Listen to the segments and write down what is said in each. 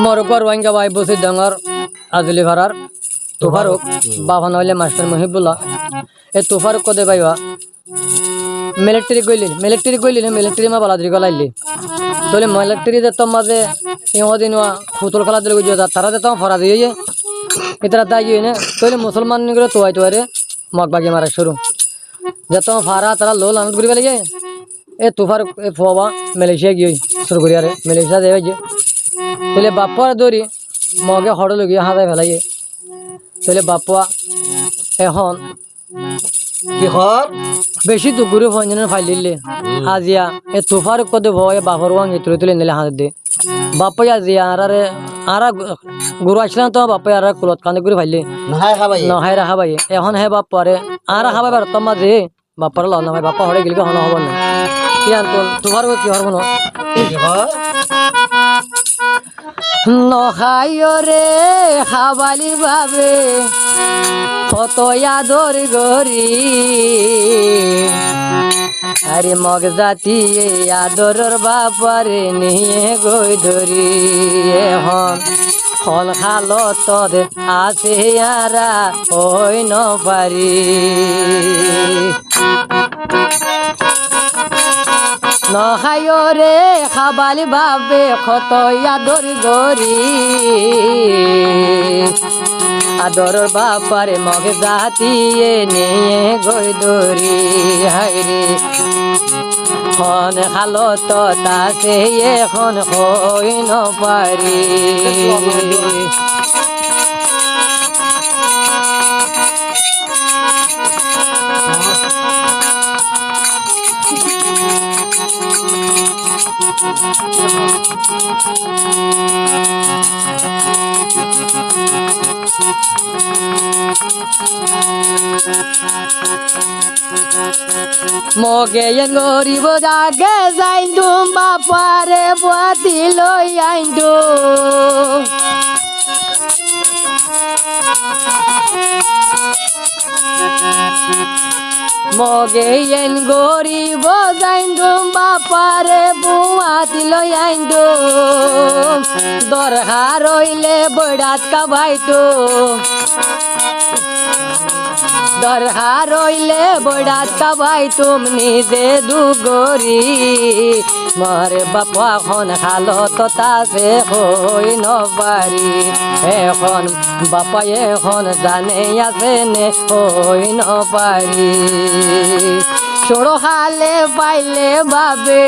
মরকর ওয়াঙ্গা ভাই বসি ডাঙর আজলি ভাড়ার তুফারুক বাবা নইলে মাস্টার মহিবুল্লাহ। এ তুফারুক কদে ভাইবা মিলিটারি গইলি মিলিটারি গইলি মিলিটারি মা বালাদ্রি গলাইলি। তোলে মিলিটারি যে তোর মাঝে ইহদিন ফুতল খেলা দিলে গুজো তারা যে তোমার ফরা দিয়ে এতারা তাই গিয়ে না তোলে মুসলমান নিগুলো তোয়াই তোয়ারে মগ বাগি মারা শুরু যে তোমার ফারা তারা লোল আনন্দ করি পেলে এ তুফার ফোবা মালয়েশিয়া গিয়ে শুরু করি আরে মালয়েশিয়া দেবে যে তাহলে বাপ্পার দৌড়ি মগে হড় লগিয়ে হাতায় ফেলাই তাহলে বাপ্পা এখন কিহর বেশি ভঞ্জনের ফাইল দিলে। আজিয়া এ তুফার কদে ভয় বাপর ওয়াং তুলে তুলে নিলে হাত দে বাপ্পাই আজিয়া আরারে আরা গুরু আসলাম তো বাপ্পাই আরা কুলত কান্দে করে ফাইলে। নাহাই রাখা ভাই এখন হে বাপ্পারে আরা খাবাই বার তোমার যে বাপ্পার ল না ভাই বাপ্পা হরে গেলে হন হব না? কি আন্তন তোমার কি হরব না নখাইও রে খাবালি বাবে কত আদর গরি আরে মগ জাতি আদরের বাপারে নিয়ে গই ধরি। এখন ফল খালো তদ আছে আরা ওই ন নখাইও রে খাবালি বাবে কত আদর গরি আদর বাপারে মগ জাতিয়ে নিয়ে গই দরি হাইরে খন খালো তো তাকে এখন হই ন মগে গরিব জাগে যাইন্দু বাপারে বাতি লই আইন্দু। মগে এন গরিব যাইন্দু বাপারে বুয়াতি লই আইন্দু দরহা রইলে বড়াত কাবাইতো দরকার রইলে বড়াত কাবাই তুম নিজে দুগরি মারে বাপা খন খালো তো তাসে হই নবারি। এখন বাপা এখন জানে আছে নে হই নপারি ছোড়ো খালে পাইলে বাবে।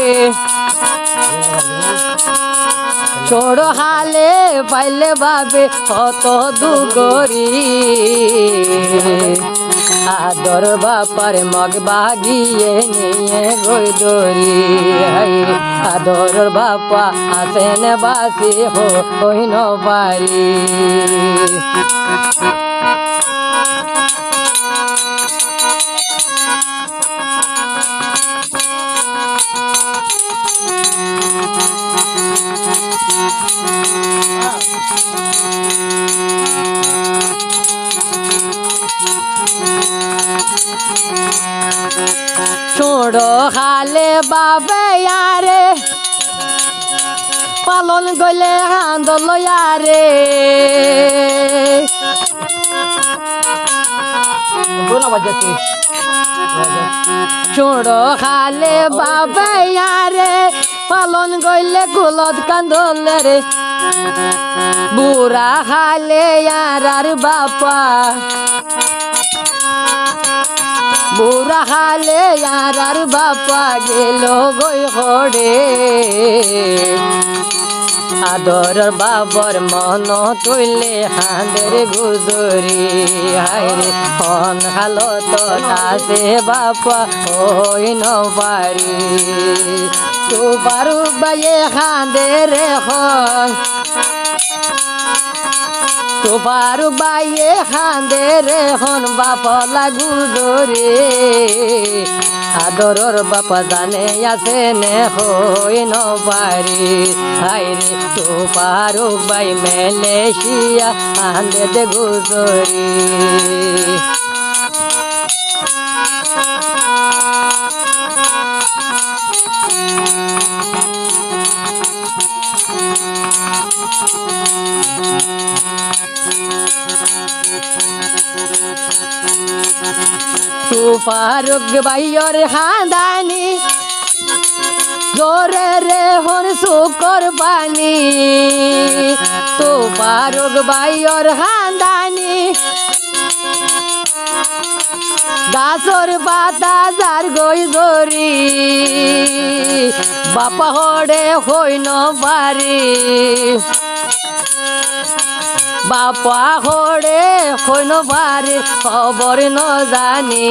ছোড়ো হালে পাইলে বাবে কত দুগরি আদর বাপার মগ বাগিয়ে নিয়ে গই দরি। আদর বাপা আসেন বাসি হইন পারি বাবে আরে পালন গলে হান্দল আরে ছোড়ো খালে বাবে আরে পালন গইলে কুলত কান্দল রে। বুড়া খালে আর বাপা বুড়া খালে আর বাপা গেল গই হড়ে আদর বাবর মন তুইলে হাঁদের গুজরি। হাইরে হন হালো তো তাসে বাপা, ওই নবারি তু বারু বায়ে হাঁদের হন তোবারু বাইয়ে হাঁদে রে, হন বাপ লাগু দরে আদরর বাপা জানে আছে নে, হই নবারি হাইরে তোবারু বাই মেলেশিয়া হাঁদে দে গুজরি ফারুক ভাইয়র খানদানি জোরে রে হন শুকর বানি তো ফারুক ভাইয়র খানদানি গাছর পাতা যার গই গরি বাপা হড়ে হইন পারি বাপা হড়ে হইন পারি খবর ন জানি।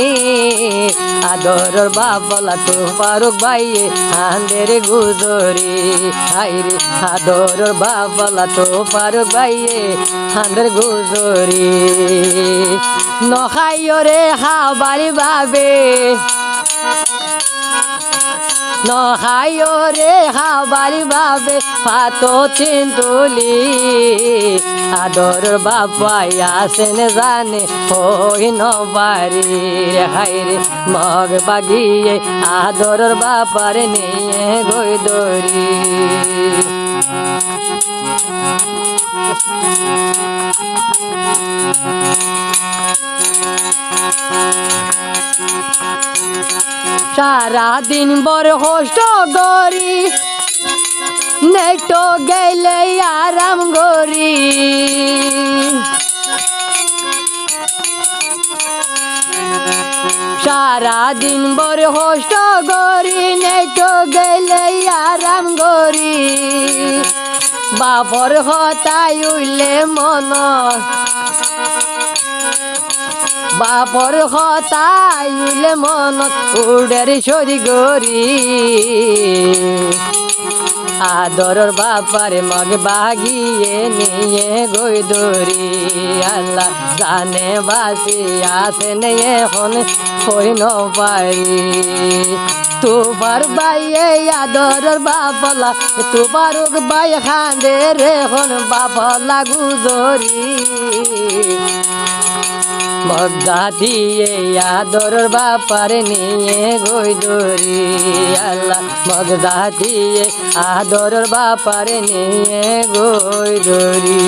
আদরর বাপলা তো পারুক বাইয়ে আন্দের গুজরি। হাইরে, আদরর বাপলা তো পারুক বাইয়ে আন্দের গুজরি। নখাইও রে হাবারি বাবে নখাইও রে হাবারি বাবে পাতো চিন্তুলি আদর বাপাই আসেন জানে হই নবারি হাই রে, মগ বাগিয়ে আদরের বাপার নিয়ে গই দরি সারা দিন বড় হোস্ট গরি নেটো গেলে আরাম গরি সারা দিন বড় হোস্ট গরি নেটো গেলে আরাম গরি বাবর হতাই উইলে মন বাপর হতাই উইলে মন উডের সরি গরি আদরর বাপারে মগ বাগিয়ে নিয়ে গই দরি আল্লাহ জানে বাসি আসেন এখন হই ন পারি তোমার বাইয়ে আদরর বাপলা, তোমার বাই খান্দে রে হন বাপলা গুজরি। মগা দিয়ে আদর বাপার নিয়ে গই দরি। আল্লাহ মগদা দিয়ে আদর বাপার নিয়ে গই দরি।